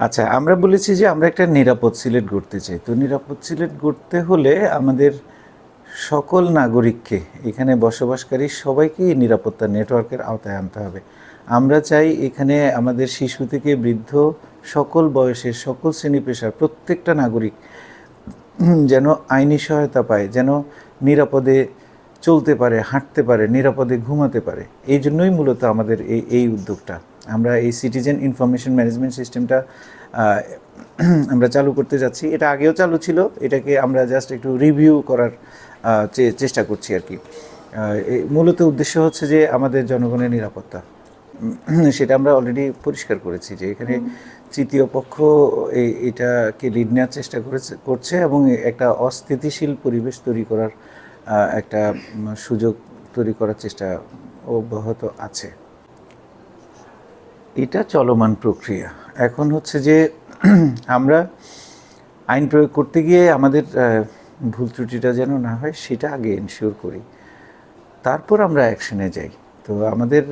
আচ্ছা আমরা বলেছি যে আমরা একটা নিরাপদ সিলেট গড়তে চাই। তো নিরাপদ সিলেট গড়তে হলে আমাদের সকল নাগরিককে, এখানে বসবাসকারী সবাইকেই নিরাপত্তা নেটওয়ার্কের আওতায় আনতে হবে। আমরা চাই এখানে আমাদের শিশু থেকে বৃদ্ধ, সকল বয়সের, সকল শ্রেণি পেশার প্রত্যেকটা নাগরিক যেন আইনি সহায়তা পায়, যেন নিরাপদে চলতে পারে, হাঁটতে পারে, নিরাপদে ঘুমাতে পারে। এই জন্যই মূলত আমাদের এই এই উদ্যোগটা। আমরা এই সিটিজেন ইনফরমেশন ম্যানেজমেন্ট সিস্টেমটা আমরা চালু করতে যাচ্ছি। এটা আগেও চালু ছিল এটাকে আমরা জাস্ট একটু রিভিউ করার চে- চেষ্টা করছি আর কি। এই মূলত উদ্দেশ্য হচ্ছে যে আমাদের জনগণের নিরাপত্তা। সেটা আমরা অলরেডি পরিষ্কার করেছি যে এখানে তৃতীয় পক্ষ এই- এটাকে লিড নেওয়ার চেষ্টা করেছে করছে এবং একটা অস্থিতিশীল পরিবেশ তৈরি করার একটা সুযোগ তৈরি করার চেষ্টা অব্যাহত আছে। এটা চলমান প্রক্রিয়া। এখন হচ্ছে যে, আমরা আইন প্রয়োগ করতে গিয়ে আমাদের ভুল ত্রুটিটা যেন না হয়, সেটা আগে এনশিওর করি। তারপর আমরা অ্যাকশনে যাই। তো আমাদের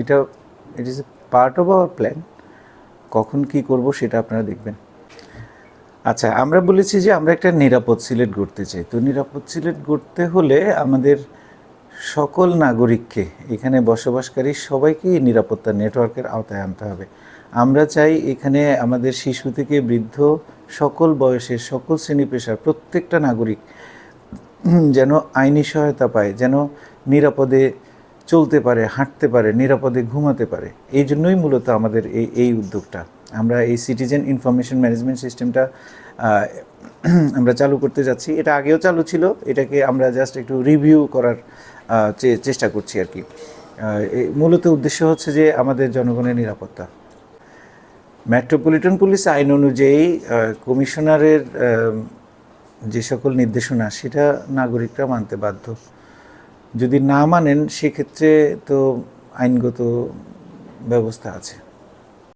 এটা it is a part of our plan কখন কি করব সেটা আপনারা দেখবেন। আচ্ছা আমরা বলেছি যে আমরা একটা নিরাপদ সিলেট গড়তে চাই। তো নিরাপদ সিলেট গড়তে হলে আমাদের সকল নাগরিককে এখানে বসবাসকারী সবাইকেই নিরাপত্তা নেটওয়ার্কের আওতায় আনতে হবে। আমরা চাই এখানে আমাদের শিশু থেকে বৃদ্ধ, সকল বয়সের, সকল শ্রেণি পেশার প্রত্যেকটা নাগরিক যেন আইনি সহায়তা পায়, যেন নিরাপদে চলতে পারে, হাঁটতে পারে, নিরাপদে ঘুমাতে পারে। এই জন্যই মূলত আমাদের এই এই উদ্যোগটা। আমরা এই সিটিজেন ইনফরমেশন ম্যানেজমেন্ট সিস্টেমটা আমরা চালু করতে যাচ্ছি। এটা আগেও চালু ছিল। এটাকে আমরা জাস্ট একটু রিভিউ করার চেষ্টা করছি আর কি। মূলত উদ্দেশ্য হচ্ছে যে আমাদের জনগণের নিরাপত্তা। মেট্রোপলিটন পুলিশ আইন অনুযায়ী কমিশনারের যে সকল নির্দেশনা, সেটা নাগরিকরা মানতে বাধ্য। যদি না মানেন, সেক্ষেত্রে তো আইনগত ব্যবস্থা আছে।